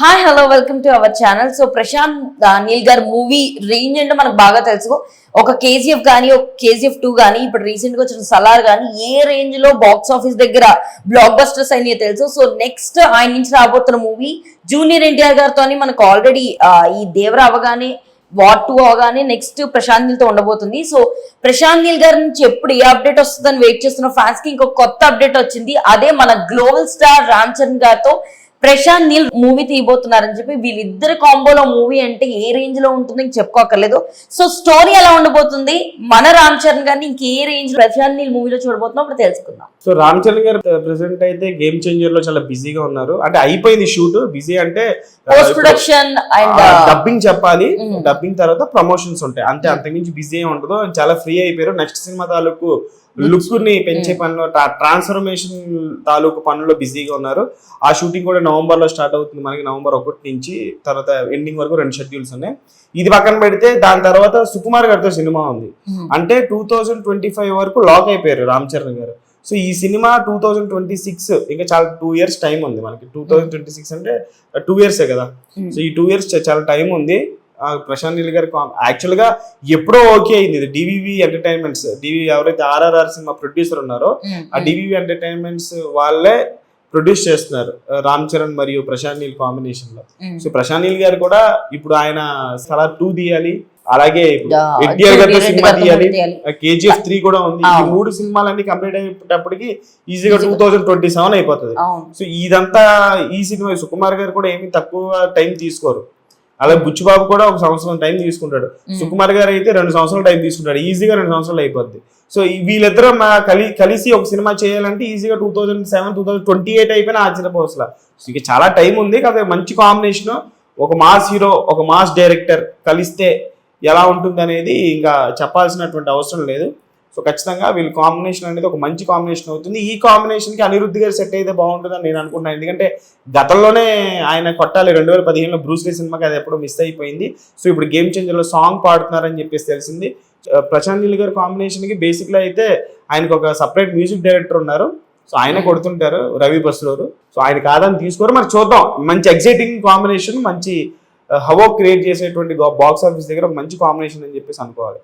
Hi hello welcome to our channel so Prashanth Anil Neel గారి movie range అంటే మనకు బాగా తెలుసు ఒక కేజీఎఫ్ కానీ ఒక కేజీఎఫ్ టూ కానీ ఇప్పుడు రీసెంట్గా వచ్చిన సలార్ కానీ ఏ రేంజ్లో బాక్స్ ఆఫీస్ దగ్గర బ్లాక్ బస్టర్స్ అయినాయో తెలుసు. సో నెక్స్ట్ ఆయన నుంచి రాబోతున్న మూవీ జూనియర్ ఎన్టీఆర్ గారితో మనకు ఆల్రెడీ ఈ దేవర అవగానే వాట్ టూ అవగానే నెక్స్ట్ ప్రశాంత్ నీల్తో ఉండబోతుంది. సో ప్రశాంత్ నీల్ గారి నుంచి ఎప్పుడు ఏ అప్డేట్ వస్తుందని వెయిట్ చేస్తున్న ఫ్యాన్స్కి ఇంకొక కొత్త అప్డేట్ వచ్చింది. అదే మన గ్లోబల్ స్టార్ రామ్ చరణ్ గారితో ప్రశాంత్ నీల్ మూవీ తీయబోతున్నారని చెప్పి వీళ్ళిద్దరి కాంబోలో మూవీ అంటే ఏ రేంజ్లో ఉంటుందో ఇంక చెప్పుకోకర్లేదు సో స్టోరీ ఎలా ఉండబోతుంది? మన రామ్ చరణ్ గారిని ఇంకే రేంజ్ ప్రశాంత్ నీల్ మూవీలో చూడబోతున్నాం ఇప్పుడు తెలుసుకుందాం. సో రామ్ చరణ్ గారు ప్రెసెంట్ అయితే గేమ్ చేంజర్లో చాలా బిజీగా ఉన్నారు. అంటే అయిపోయింది షూట్ బిజీ అంటే పోస్ట్ ప్రొడక్షన్ అండ్ డబ్బింగ్ చెప్పాలి. డబ్బింగ్ తర్వాత ప్రమోషన్స్ ఉంటాయి. అంతే అంతకుమించి బిజీ ఉండదు. చాలా ఫ్రీ అయిపోయారు. నెక్స్ట్ సినిమా తాలూకు లుక్ని పెంచే పనిలో ట్రాన్స్ఫర్మేషన్ తాలూకు పనుల్లో బిజీగా ఉన్నారు. ఆ షూటింగ్ కూడా నవంబర్లో స్టార్ట్ అవుతుంది మనకి నవంబర్ ఒకటి నుంచి. తర్వాత ఎండింగ్ వరకు రెండు షెడ్యూల్స్ ఉన్నాయి. ఇది పక్కన పెడితే దాని తర్వాత సుకుమార్ గారితో సినిమా ఉంది. అంటే టూ థౌజండ్ ట్వంటీ ఫైవ్ వరకు లాక్ అయిపోయారు రామ్ చరణ్ గారు. సో ఈ సినిమా టూ థౌజండ్ ట్వంటీ సిక్స్ ఇంకా చాలా టూ ఇయర్స్ టైం ఉంది మనకి. టూ థౌజండ్ ట్వంటీ సిక్స్ అంటే టూ ఇయర్సే కదా. సో ఈ టూ ఇయర్స్ చాలా టైం ఉంది. ప్రశాంత్ నీల్ గారి యాక్చువల్గా ఎప్పుడో ఓకే అయింది. ఇది డివివి ఎంటర్టైన్మెంట్స్ డివి ఎవరైతే ఆర్ఆర్ఆర్ సినిమా ప్రొడ్యూసర్ ఉన్నారో ఆ డివివి ఎంటర్టైన్మెంట్స్ వాళ్ళే ప్రొడ్యూస్ చేస్తున్నారు రామ్ చరణ్ మరియు ప్రశాంత్ నీల్ కాంబినేషన్లో. సో ప్రశాంత్ నీల్ గారు కూడా ఇప్పుడు ఆయన సలార్ టూ తీయాలి. అలాగే ఎన్టీఆర్ గారితో సినిమా తీయాలి. కేజీఎఫ్ త్రీ కూడా ఉంది. ఈ. మూడు సినిమాలన్నీ కంప్లీట్ అయ్యేటప్పటికి ఈజీగా టూ థౌజండ్ ట్వంటీ సెవెన్ అయిపోతుంది. సో ఇదంతా ఈ సినిమా సుకుమార్ గారు కూడా ఏమి తక్కువ టైం తీసుకోరు. అలాగే బుచ్చిబాబు కూడా ఒక సంవత్సరం టైం తీసుకుంటాడు. సుకుమార్ గారు అయితే రెండు సంవత్సరాలు టైం తీసుకుంటాడు. ఈజీగా రెండు సంవత్సరాలు అయిపోద్ది. సో వీళ్ళిద్దరూ మా కలి కలిసి ఒక సినిమా చేయాలంటే ఈజీగా two thousand seven two thousand twenty eight అయిపోయినా ఆశ్చర్యపోవసలా ఇక చాలా టైం ఉంది. కాకపోతే మంచి కాంబినేషన్ ఒక మాస్ హీరో ఒక మాస్ డైరెక్టర్ కలిస్తే ఎలా ఉంటుంది అనేది ఇంకా చెప్పాల్సినటువంటి అవసరం లేదు. సో ఖచ్చితంగా వీళ్ళ కాంబినేషన్ అనేది ఒక మంచి కాంబినేషన్ అవుతుంది. ఈ కాంబినేషన్కి అనిరుద్ధ్ గారు సెట్ అయితే బాగుంటుందని నేను అనుకుంటున్నాను. ఎందుకంటే గతంలోనే ఆయన కొట్టాలి. రెండు వేల పదిహేనులో బ్రూస్లీ సినిమాకి అది ఎప్పుడో మిస్ అయిపోయింది. సో ఇప్పుడు గేమ్ చేంజర్లో సాంగ్ పాడుతున్నారని చెప్పేసి తెలిసింది. ప్రశాంత్ నీల్ గారి కాంబినేషన్కి బేసిక్లీ అయితే ఆయనకు ఒక సపరేట్ మ్యూజిక్ డైరెక్టర్ ఉన్నారు. సో ఆయన కొడుతుంటారు రవి బస్లోరు. సో ఆయన కాదని తీసుకోరు. మరి చూద్దాం. మంచి ఎగ్జైటింగ్ కాంబినేషన్ మంచి హవో క్రియేట్ చేసేటువంటి బాక్స్ ఆఫీస్ దగ్గర ఒక మంచి కాంబినేషన్ అని చెప్పేసి అనుకోవాలి.